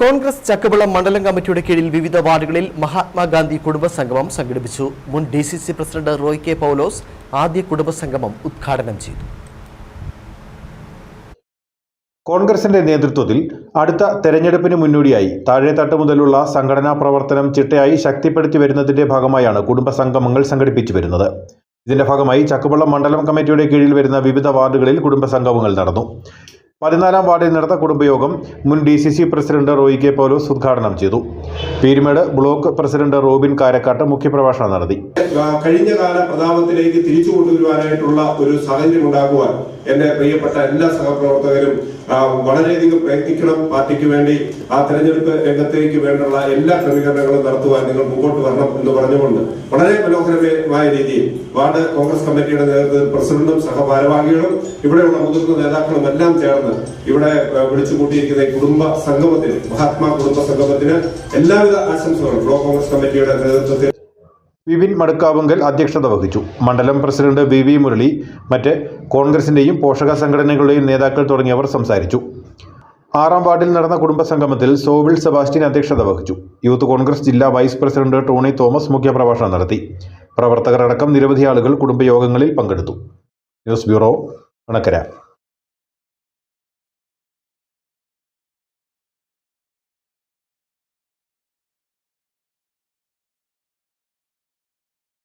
കോൺഗ്രസ് ചക്കവിളം മണ്ഡലം കമ്മിറ്റിയുടെ കീഴിൽ വിവിധ വാർഡുകളിൽ മഹാത്മാഗാന്ധി കുടുംബസംഗമം സംഘടിപ്പിച്ചു. മുൻ D C C president Roy K Paulose ആദ്യ കുടുംബസംഗമം ഉദ്ഘാടനം ചെയ്തു. കോൺഗ്രസിന്റെ നേതൃത്വത്തിൽ അടുത്ത തെരഞ്ഞെടുപ്പിന് മുന്നോടിയായി താഴെത്തട്ട് മുതലുള്ള സംഘടനാ പ്രവർത്തനം ചിട്ടയായി ശക്തിപ്പെടുത്തി വരുന്നതിന്റെ ഭാഗമായാണ് കുടുംബസംഗമങ്ങൾ സംഘടിപ്പിച്ചു വരുന്നത്. ഇതിന്റെ ഭാഗമായി ചക്കുവള്ളം മണ്ഡലം കമ്മിറ്റിയുടെ കീഴിൽ വരുന്ന വിവിധ വാർഡുകളിൽ കുടുംബസംഗമങ്ങൾ നടന്നു. പതിനാലാം വാർഡിൽ നടന്ന കുടുംബയോഗം മുൻ D C C president Roy K Paulose ഉദ്ഘാടനം ചെയ്തു. Peermade block president Robin Karakkattu മുഖ്യപ്രഭാഷണം നടത്തി. കഴിഞ്ഞ കാല പ്രതാപത്തിലേക്ക് തിരിച്ചു കൊണ്ടുവരുവാനായിട്ടുള്ള ഒരു സാഹചര്യം ഉണ്ടാക്കുവാൻ എന്റെ പ്രിയപ്പെട്ട എല്ലാ സഹപ്രവർത്തകരും വളരെയധികം പ്രയത്നിക്കണം. പാർട്ടിക്ക് വേണ്ടി ആ തെരഞ്ഞെടുപ്പ് രംഗത്തേക്ക് വേണ്ടുള്ള എല്ലാ ക്രമീകരണങ്ങളും നടത്തുവാൻ നിങ്ങൾ മുമ്പോട്ട് വരണം എന്ന് പറഞ്ഞുകൊണ്ട് വളരെ മനോഹരമായ രീതിയിൽ വാർഡ് കോൺഗ്രസ് കമ്മിറ്റിയുടെ നേതൃത്വത്തിൽ പ്രസിഡന്റും സഹഭാരവാഹികളും ഇവിടെയുള്ള മുതിർന്ന നേതാക്കളും എല്ലാം ചേർന്ന് ഇവിടെ വിളിച്ചു കൂട്ടിയിരിക്കുന്ന കുടുംബ സംഗമത്തിന് മഹാത്മാ കുടുംബ സംഗമത്തിന് എല്ലാവിധ ആശംസകളും ബ്ലോക്ക് കോൺഗ്രസ് കമ്മിറ്റിയുടെ നേതൃത്വത്തിൽ വിപിൻ മടുക്കാവുങ്കൽ അധ്യക്ഷത വഹിച്ചു. മണ്ഡലം പ്രസിഡന്റ് വി വി മുരളി മറ്റ് കോൺഗ്രസിന്റെയും പോഷക സംഘടനകളുടെയും നേതാക്കൾ തുടങ്ങിയവർ സംസാരിച്ചു. ആറാം വാർഡിൽ നടന്ന കുടുംബ സംഗമത്തിൽ സോവിൽ സെബാസ്റ്റ്യൻ അധ്യക്ഷത വഹിച്ചു. യൂത്ത് കോൺഗ്രസ് ജില്ലാ വൈസ് പ്രസിഡന്റ് ടോണി തോമസ് മുഖ്യപ്രഭാഷണം നടത്തി. പ്രവർത്തകരടക്കം നിരവധി ആളുകൾ കുടുംബയോഗങ്ങളിൽ പങ്കെടുത്തു. News bureau Anakkara.